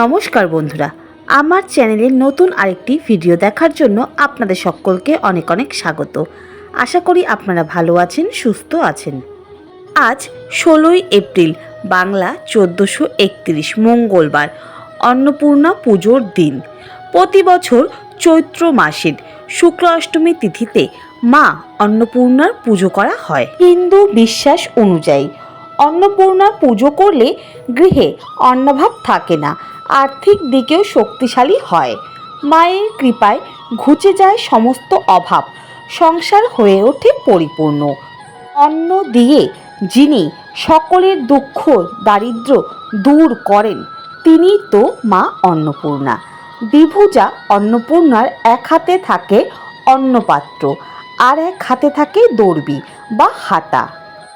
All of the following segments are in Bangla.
নমস্কার বন্ধুরা, আমার চ্যানেলে নতুন আরেকটি ভিডিও দেখার জন্য আপনাদের সকলকে অনেক অনেক স্বাগত। আশা করি আপনারা ভালো আছেন, সুস্থ আছেন। আজ ষোলোই এপ্রিল, বাংলা চোদ্দোশো একত্রিশ, মঙ্গলবার, অন্নপূর্ণা পুজোর দিন। প্রতি বছর চৈত্র মাসের শুক্ল অষ্টমী তিথিতে মা অন্নপূর্ণার পুজো করা হয়। হিন্দু বিশ্বাস অনুযায়ী অন্নপূর্ণার পুজো করলে গৃহে অন্নভাব থাকে না আর্থিক দিকেও শক্তিশালী হয়। মায়ের কৃপায় ঘুচে যায় সমস্ত অভাব। সংসার হয়ে ওঠে পরিপূর্ণ। অন্ন দিয়ে যিনি সকলের দুঃখ, দারিদ্র দূর করেন, তিনি তো মা অন্নপূর্ণা। বিভুজা অন্নপূর্ণার এক হাতে থাকে অন্নপাত্র, আর এক হাতে থাকে দর্বি বা হাতা।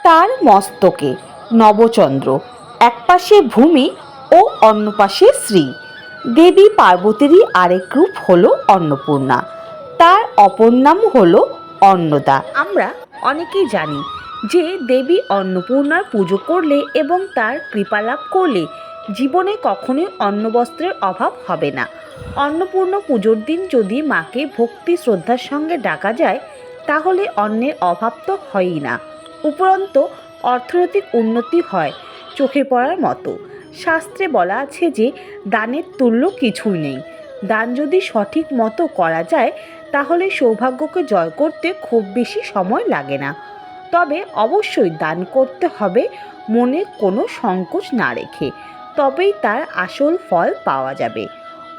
তার মস্তকে নবচন্দ্র। এক পাশে ভূমি ও অন্য পাশে শ্রী। দেবী পার্বতীরই আরেক রূপ হলো অন্নপূর্ণা। তার অপর নাম হলো অন্নদা। আমরা অনেকেই জানি যে দেবী অন্নপূর্ণার পুজো করলে এবং তার কৃপা লাভ করলে জীবনে কখনোই অন্নবস্ত্রের অভাব হবে না। অন্নপূর্ণ পুজোর দিন যদি মাকে ভক্তি শ্রদ্ধার সঙ্গে ডাকা যায়, তাহলে অন্নের অভাব তো হয়ই না। উপরন্ত অর্থনৈতিক উন্নতি হয় চোখে পড়ার মতো। শাস্ত্রে বলা আছে যে, দানের তুল্য কিছুই নেই। দান যদি সঠিক মতো করা যায়, তাহলে সৌভাগ্যকে জয় করতে খুব বেশি সময় লাগে না। তবে অবশ্যই দান করতে হবে, মনে কোনো সংকোচ না রেখে। তবেই তার আসল ফল পাওয়া যাবে।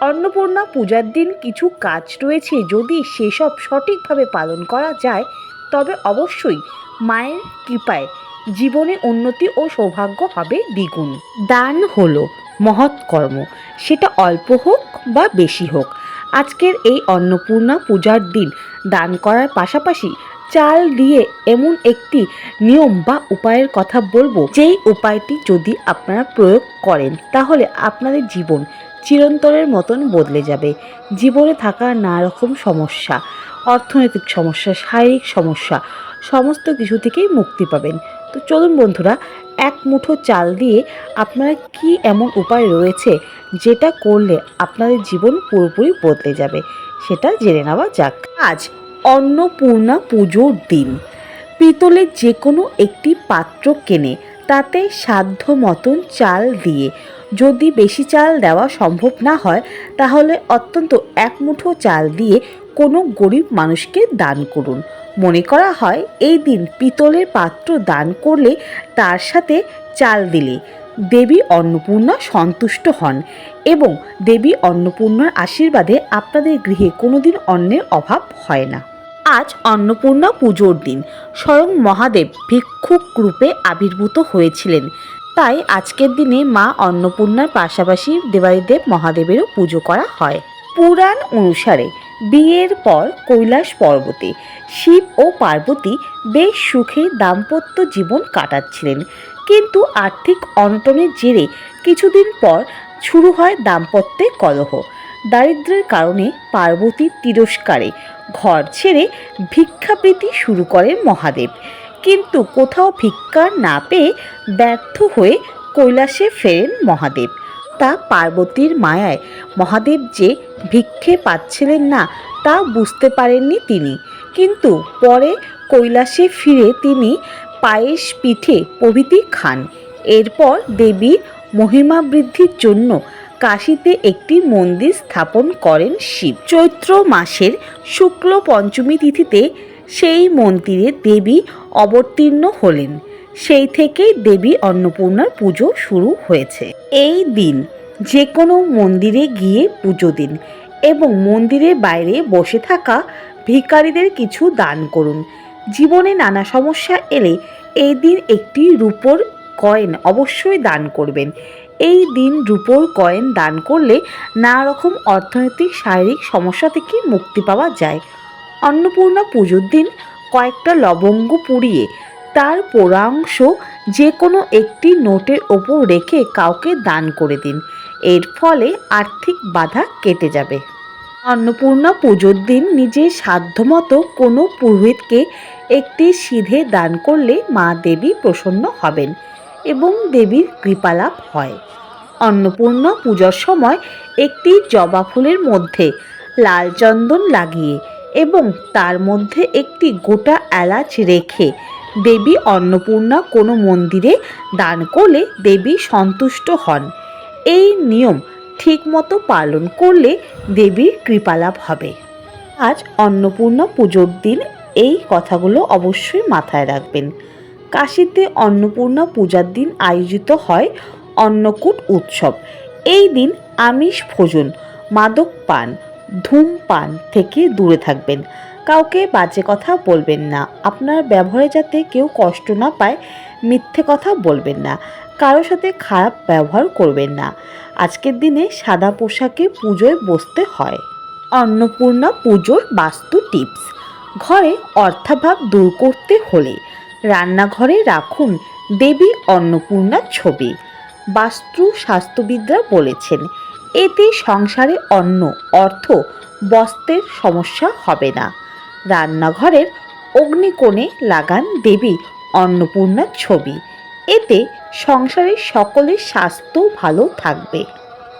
অন্নপূর্ণা পূজার দিন কিছু কাজ রয়েছে যদি সেসব সঠিকভাবে পালন করা যায়, তবে অবশ্যই মায়ের কৃপায় জীবনে উন্নতি ও সৌভাগ্য হবে দ্বিগুণ। দান হলো মহৎ কর্ম। সেটা অল্প হোক বা বেশি হোক। আজকের এই অন্নপূর্ণা পূজার দিন দান করার পাশাপাশি চাল দিয়ে এমন একটি নিয়ম বা উপায়ের কথা বলব, যেই উপায়টি যদি আপনারা প্রয়োগ করেন, তাহলে আপনাদের জীবন চিরন্তরের মতন বদলে যাবে। জীবনে থাকা নানা রকম সমস্যা, অর্থনৈতিক সমস্যা, শারীরিক সমস্যা, সমস্ত কিছু থেকেই মুক্তি পাবেন। তো চলুন বন্ধুরা, এক মুঠো চাল দিয়ে আপনারা কি এমন উপায় রয়েছে যেটা করলে আপনাদের জীবন পুরোপুরি বদলে যাবে? সেটা জেনে নেওয়া যাক। আজ অন্নপূর্ণা পুজোর দিন। পিতলের যে কোনো একটি পাত্র কেনে, তাতে সাধ্য মতন চাল দিয়ে। যদি বেশি চাল দেওয়া সম্ভব না হয়, তাহলে অত্যন্ত এক মুঠো চাল দিয়ে কোনো গরিব মানুষকে দান করুন। মনে করা হয়, এই দিন পিতলের পাত্র দান করলে তার সাথে চাল দিলে। দেবী অন্নপূর্ণা সন্তুষ্ট হন এবং দেবী অন্নপূর্ণার আশীর্বাদে আপনাদের গৃহে কোনোদিন অন্নের অভাব হয় না। আজ অন্নপূর্ণা পুজোর দিন। স্বয়ং মহাদেব ভিক্ষুক রূপে আবির্ভূত হয়েছিলেন। তাই আজকের দিনে মা অন্নপূর্ণার পাশাপাশি দেবাদিদেব মহাদেবেরও পুজো করা হয়। পুরাণ অনুসারে বিয়ের পর কৈলাস পর্বতে শিব ও পার্বতী বেশ সুখে দাম্পত্য জীবন কাটাচ্ছিলেন। কিন্তু আর্থিক অনটনের জেরে কিছুদিন পর শুরু হয় দাম্পত্যে কলহ। দারিদ্র্যের কারণে পার্বতী তিরস্কারে ঘর ছেড়ে ভিক্ষাবৃত্তি শুরু করেন মহাদেব। কিন্তু কোথাও ভিক্ষা না পেয়ে ব্যর্থ হয়ে কৈলাসে ফেরেন মহাদেব। তা পার্বতীর মায়ায় মহাদেব যে ভিক্ষে পাচ্ছিলেন না তা বুঝতে পারেননি তিনি। কিন্তু পরে কৈলাসে ফিরে তিনি পায়েস পিঠে প্রভৃতি খান। এরপর দেবীর মহিমা বৃদ্ধির জন্য কাশীতে একটি মন্দির স্থাপন করেন শিব। চৈত্র মাসের শুক্ল পঞ্চমী তিথিতে সেই মন্দিরে দেবী অবতীর্ণ হলেন। সেই থেকেই দেবী অন্নপূর্ণার পুজো শুরু হয়েছে। এই দিন যে কোনো মন্দিরে গিয়ে পুজো দিন এবং মন্দিরের বাইরে বসে থাকা ভিখারিদের কিছু দান করুন। জীবনে নানা সমস্যা এলে এই দিন একটি রূপোর কয়েন অবশ্যই দান করবেন। এই দিন রূপোর কয়েন দান করলে নানা রকম অর্থনৈতিক, শারীরিক সমস্যা থেকে মুক্তি পাওয়া যায়। অন্নপূর্ণা পুজোর দিন কয়েকটা লবঙ্গ পুড়িয়ে তার পোড়াংশ যে কোনো একটি নোটের ওপর রেখে কাউকে দান করে দিন। এর ফলে আর্থিক বাধা কেটে যাবে। অন্নপূর্ণা পুজোর দিন নিজের সাধ্যমতো কোনো পুরোহিতকে একটি সিধে দান করলে মা দেবী প্রসন্ন হবেন এবং দেবীর কৃপালাভ হয়। অন্নপূর্ণা পূজার সময় একটি জবা ফুলের মধ্যে লাল চন্দন লাগিয়ে এবং তার মধ্যে একটি গোটা এলাচ রেখে দেবী অন্নপূর্ণা কোনো মন্দিরে দান করলে দেবী সন্তুষ্ট হন। এই নিয়ম ঠিকমতো পালন করলে দেবীর কৃপালাভ হবে। আজ অন্নপূর্ণা পুজোর দিন এই কথাগুলো অবশ্যই মাথায় রাখবেন। কাশিতে অন্নপূর্ণা পূজার দিন আয়োজিত হয় অন্নকূট উৎসব। এই দিন আমিষ ভোজন, মাদক পান, ধূমপান থেকে দূরে থাকবেন। কাউকে বাজে কথা বলবেন না। আপনার ব্যবহারে যাতে কেউ কষ্ট না পায়, মিথ্যে কথা বলবেন না। কারোর সাথে খারাপ ব্যবহার করবেন না। আজকের দিনে সাদা পোশাকে পুজোয় বসতে হয়। অন্নপূর্ণা পুজোর বাস্তু টিপস। ঘরে অর্থাভাব দূর করতে হলে রান্নাঘরে রাখুন দেবী অন্নপূর্ণার ছবি। বাস্তু স্বাস্থ্যবিদরা বলেছেন, এতে সংসারে অন্ন, অর্থ, বস্ত্রের সমস্যা হবে না। রান্নাঘরের অগ্নিকোণে লাগান দেবী অন্নপূর্ণার ছবি। এতে সংসারের সকলের স্বাস্থ্য ভালো থাকবে।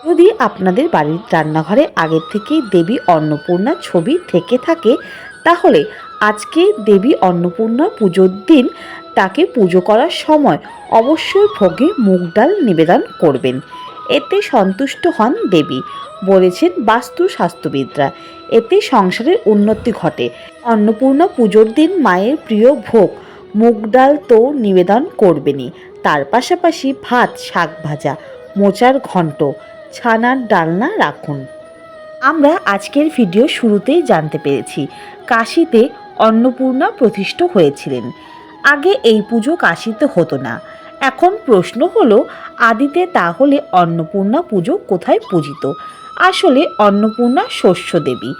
যদি আপনাদের বাড়ির রান্নাঘরে আগের থেকেই দেবী অন্নপূর্ণার ছবি থেকে থাকে, তাহলে আজকে দেবী অন্নপূর্ণা পুজোর দিন তাকে পুজো করার সময় অবশ্যই ভোগে মুগ ডাল নিবেদন করবেন। এতে সন্তুষ্ট হন দেবী। বলেছেন বাস্তু স্বাস্থ্যবিদরা এতে সংসারের উন্নতি ঘটে। অন্নপূর্ণা পুজোর দিন মায়ের প্রিয় ভোগ, মুগ ডাল তো নিবেদন করবেনই। তার পাশাপাশি ভাত, শাক ভাজা, মোচার ঘন্ট ছানার ডালনা রাখুন। আমরা আজকের ভিডিও শুরুতেই জানতে পেরেছি, কাশিতে অন্নপূর্ণা প্রতিষ্ঠিত হয়েছিলেন। আগে এই পুজো কাশিতে হতো না। এখন প্রশ্ন হলো, আদিতে তাহলে অন্নপূর্ণা পুজো কোথায় পূজিত? আসলে অন্নপূর্ণা শস্য দেবী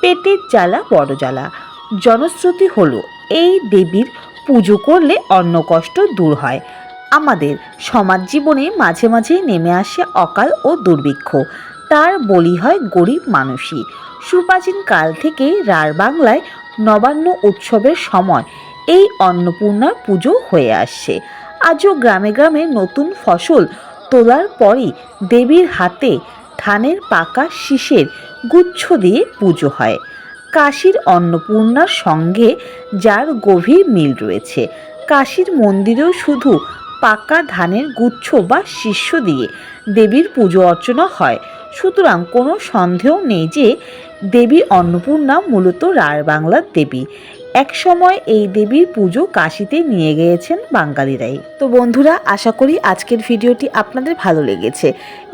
পেটের জ্বালা বড় জ্বালা। জনশ্রুতি হলো, এই দেবীর পুজো করলে অন্ন কষ্ট দূর হয়। আমাদের সমাজ জীবনে মাঝে মাঝে নেমে আসে অকাল ও দুর্ভিক্ষ। তার বলি হয় গরিব মানুষই। সুপ্রাচীন কাল থেকে রার বাংলায় নবান্ন উৎসবের সময় এই অন্নপূর্ণার পুজো হয়ে আসছে। আজও গ্রামে গ্রামে নতুন ফসল তোলার পরই দেবীর হাতে ধানের পাকা শীষের গুচ্ছ দিয়ে পুজো হয়। কাশীর অন্নপূর্ণার সঙ্গে যার গভীর মিল রয়েছে। কাশীর মন্দিরেও শুধু পাকা ধানের গুচ্ছ বা শিষ্য দিয়ে দেবীর পুজো অর্চনা হয়। সুতরাং কোনো সন্দেহ নেই যে দেবী অন্নপূর্ণা মূলত রার বাংলার দেবী। একসময় এই দেবীর পুজো কাশিতে নিয়ে গিয়েছেন বাঙালিরাই। তো বন্ধুরা, আশা করি আজকের ভিডিওটি আপনাদের ভালো লেগেছে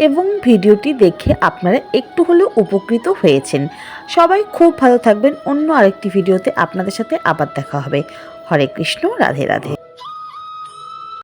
এবং ভিডিওটি দেখে আপনারা একটু হলেও উপকৃত হয়েছেন। সবাই খুব ভালো থাকবেন। অন্য আরেকটি ভিডিওতে আপনাদের সাথে আবার দেখা হবে। হরে কৃষ্ণ, রাধে রাধে।